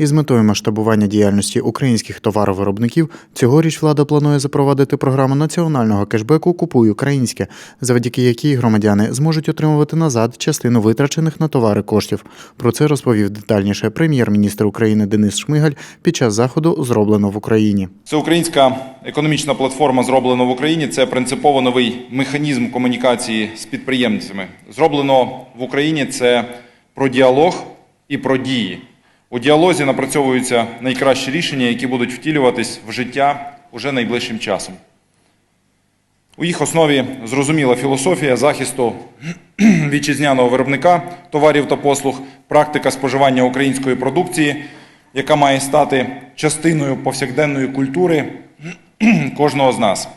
Із метою масштабування діяльності українських товаровиробників цьогоріч влада планує запровадити програму національного кешбеку Купуй українське, завдяки якій громадяни зможуть отримувати назад частину витрачених на товари коштів. Про це розповів детальніше прем'єр-міністр України Денис Шмигаль під час заходу Зроблено в Україні. Це українська економічна платформа зроблено в Україні. Це принципово новий механізм комунікації з підприємцями. Зроблено в Україні це про діалог і про дії. У діалозі напрацьовуються найкращі рішення, які будуть втілюватись в життя уже найближчим часом. У їх основі зрозуміла філософія захисту вітчизняного виробника товарів та послуг, практика споживання української продукції, яка має стати частиною повсякденної культури кожного з нас.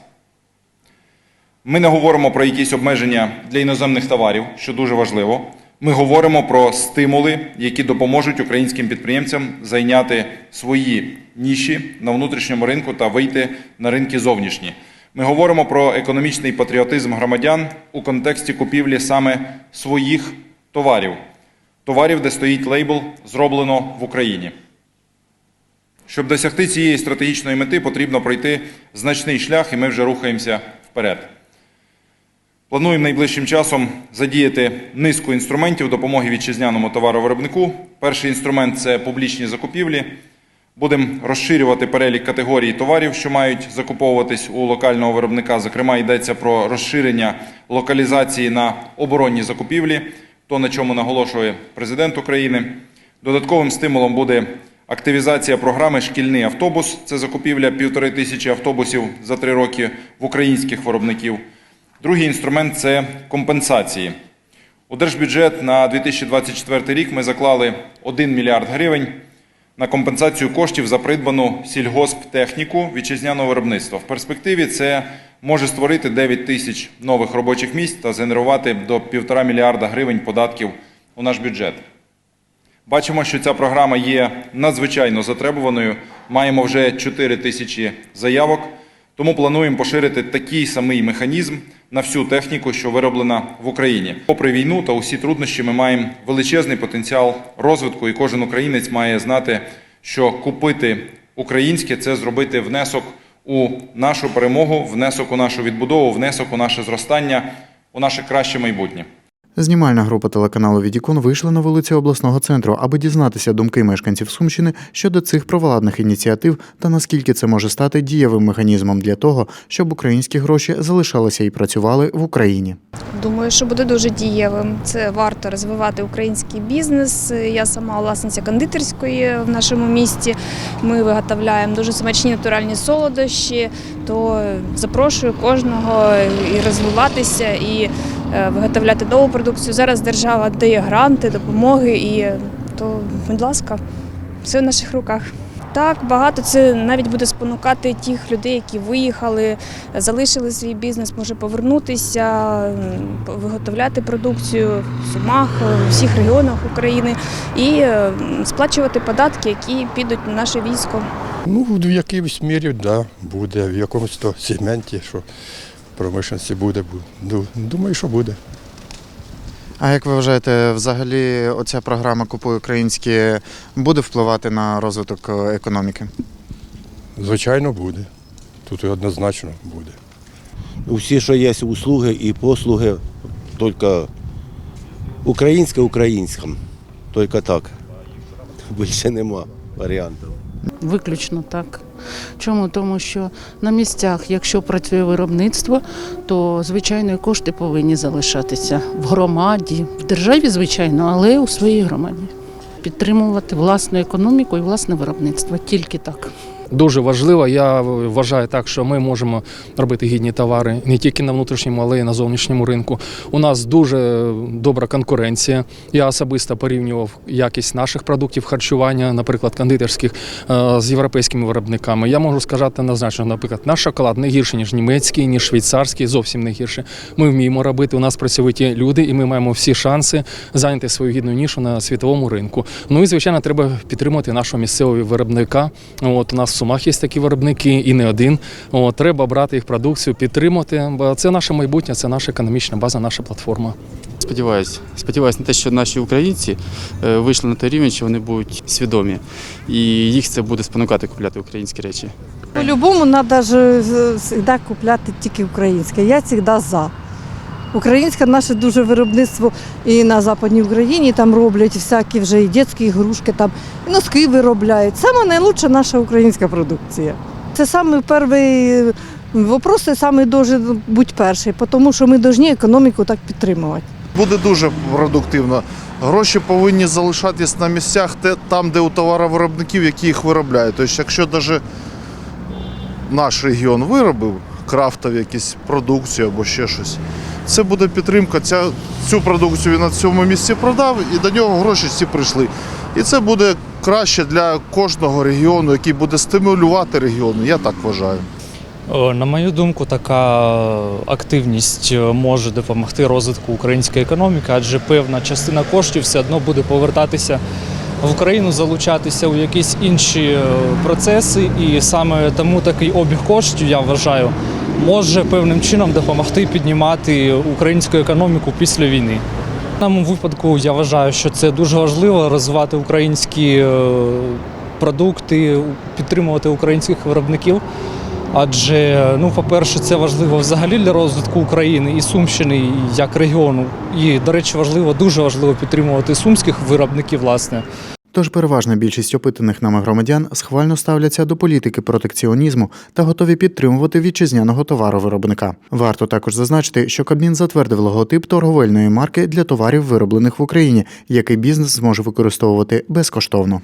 Ми не говоримо про якісь обмеження для іноземних товарів, що дуже важливо. Ми говоримо про стимули, які допоможуть українським підприємцям зайняти свої ніші на внутрішньому ринку та вийти на ринки зовнішні. Ми говоримо про економічний патріотизм громадян у контексті купівлі саме своїх товарів, товарів, де стоїть лейбл зроблено в Україні. Щоб досягти цієї стратегічної мети, потрібно пройти значний шлях, і ми вже рухаємося вперед. Плануємо найближчим часом задіяти низку інструментів допомоги вітчизняному товаровиробнику. Перший інструмент це публічні закупівлі. Будемо розширювати перелік категорій товарів, що мають закуповуватись у локального виробника. Зокрема, йдеться про розширення локалізації на оборонні закупівлі, то на чому наголошує президент України. Додатковим стимулом буде активізація програми Шкільний автобус. Це закупівля півтори тисячі автобусів за три роки в українських виробників. Другий інструмент це компенсації. У держбюджет на 2024 рік ми заклали 1 мільярд гривень на компенсацію коштів за придбану сільгосптехніку вітчизняного виробництва. В перспективі це може створити 9 тисяч нових робочих місць та згенерувати до 1,5 мільярда гривень податків у наш бюджет. Бачимо, що ця програма є надзвичайно затребуваною. Маємо вже 4 тисячі заявок, тому плануємо поширити такий самий механізм на всю техніку, що вироблена в Україні. Попри війну та усі труднощі, ми маємо величезний потенціал розвитку, і кожен українець має знати, що купити українське це зробити внесок у нашу перемогу, внесок у нашу відбудову, внесок у наше зростання, у наше краще майбутнє. Знімальна група телеканалу Відікон вийшла на вулиці обласного центру, аби дізнатися думки мешканців Сумщини щодо цих провладних ініціатив та наскільки це може стати дієвим механізмом для того, щоб українські гроші залишалися і працювали в Україні. Думаю, що буде дуже дієвим. Це варто розвивати український бізнес. Я сама власниця кондитерської в нашому місті. Ми виготовляємо дуже смачні натуральні солодощі. То запрошую кожного і розвиватися і виготовляти нову продукцію. Зараз держава дає гранти, допомоги, і то, будь ласка, все в наших руках. Так, багато це навіть буде спонукати тих людей, які виїхали, залишили свій бізнес, може повернутися, виготовляти продукцію в Сумах, в всіх регіонах України і е, сплачувати податки, які підуть на наше військо. Ну, в якійсь мірі, да, буде, в якомусь то сегменті, що промишленці буде. Думаю, що буде. А як ви вважаєте, взагалі оця програма Купуй українське буде впливати на розвиток е, економіки? Звичайно, буде. Тут однозначно буде. Всі, що є услуги і послуги, тільки українське українським. Тільки так. Більше нема варіантів. Виключно так. Чому? Тому що на місцях, якщо працює виробництво, то звичайно кошти повинні залишатися в громаді, в державі, звичайно, але у своїй громаді. Підтримувати власну економіку і власне виробництво. Тільки так. Дуже важливо. Я вважаю так, що ми можемо робити гідні товари не тільки на внутрішньому, але й на зовнішньому ринку. У нас дуже добра конкуренція. Я особисто порівнював якість наших продуктів харчування, наприклад, кондитерських е, з європейськими виробниками. Я можу сказати однозначно, наприклад, наш шоколад не гірший, ніж німецький, ніж швейцарський, зовсім не гірше. Ми вміємо робити. У нас працьовиті люди, і ми маємо всі шанси зайняти свою гідну нішу на світовому ринку. Ну і звичайно, треба підтримувати нашого місцевого виробника. От у нас Сумах є такі виробники, і не один. О, треба брати їх продукцію, підтримати, бо це наше майбутнє, це наша економічна база, наша платформа. Сподіваюсь, сподіваюсь на те, що наші українці е, вийшли на той рівень, що вони будуть свідомі, і їх це буде спонукати купляти українські речі. По-любому треба завжди купляти тільки українське. Я завжди за. Українське наше дуже виробництво і на Западній Україні там роблять всякі вже і дитячі ігрушки, там, і носки виробляють. Саме найлучша наша українська продукція. Це саме перший вопрос, це саме дуже бути перший, тому що ми повинні економіку так підтримувати. Буде дуже продуктивно. Гроші повинні залишатись на місцях, там, де у товаровиробників, які їх виробляють. Тобто, якщо навіть наш регіон виробив крафтові якісь продукцію або ще щось, це буде підтримка. Ця, цю продукцію він на цьому місці продав і до нього гроші всі прийшли. І це буде краще для кожного регіону, який буде стимулювати регіони. Я так вважаю. Е, На мою думку, така активність е, може допомогти розвитку української економіки, адже певна частина коштів все одно буде повертатися в Україну, залучатися у якісь інші е, процеси, і саме тому такий обіг коштів, я вважаю, може певним чином допомогти піднімати українську економіку після війни. В даному випадку я вважаю, що це дуже важливо розвивати українські е, продукти, підтримувати українських виробників. Адже, ну, по-перше, це важливо взагалі для розвитку України і Сумщини як регіону. І, до речі, важливо, дуже важливо підтримувати сумських виробників, власне. Тож переважна більшість опитаних нами громадян схвально ставляться до політики протекціонізму та готові підтримувати вітчизняного товаровиробника. Варто також зазначити, що Кабмін затвердив логотип торговельної марки для товарів, вироблених в Україні, який бізнес зможе використовувати безкоштовно.